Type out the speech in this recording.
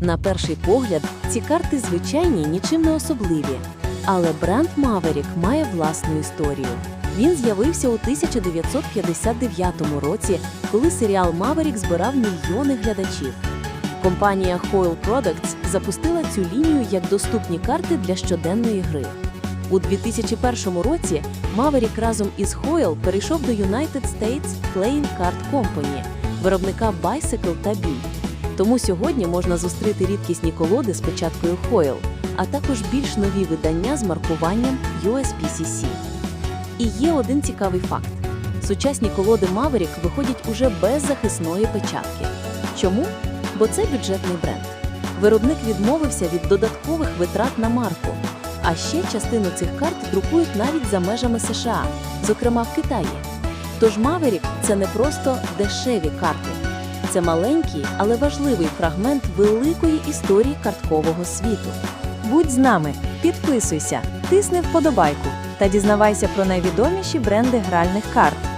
На перший погляд, ці карти звичайні, нічим не особливі. Але бренд Maverick має власну історію. Він з'явився у 1959 році, коли серіал Maverick збирав мільйони глядачів. Компанія Hoyle Products запустила цю лінію як доступні карти для щоденної гри. У 2001 році Maverick разом із Hoyle перейшов до United States Playing Card Company, виробника Bicycle та Bee. Тому сьогодні можна зустріти рідкісні колоди з печаткою Hoyle, а також більш нові видання з маркуванням USPCC. І є один цікавий факт: сучасні колоди Maverick виходять уже без захисної печатки. Чому? Бо це бюджетний бренд. Виробник відмовився від додаткових витрат на марку. А ще частину цих карт друкують навіть за межами США, зокрема в Китаї. Тож Maverick – це не просто дешеві карти, це маленький, але важливий фрагмент великої історії карткового світу. Будь з нами, підписуйся, тисни вподобайку та дізнавайся про найвідоміші бренди гральних карт.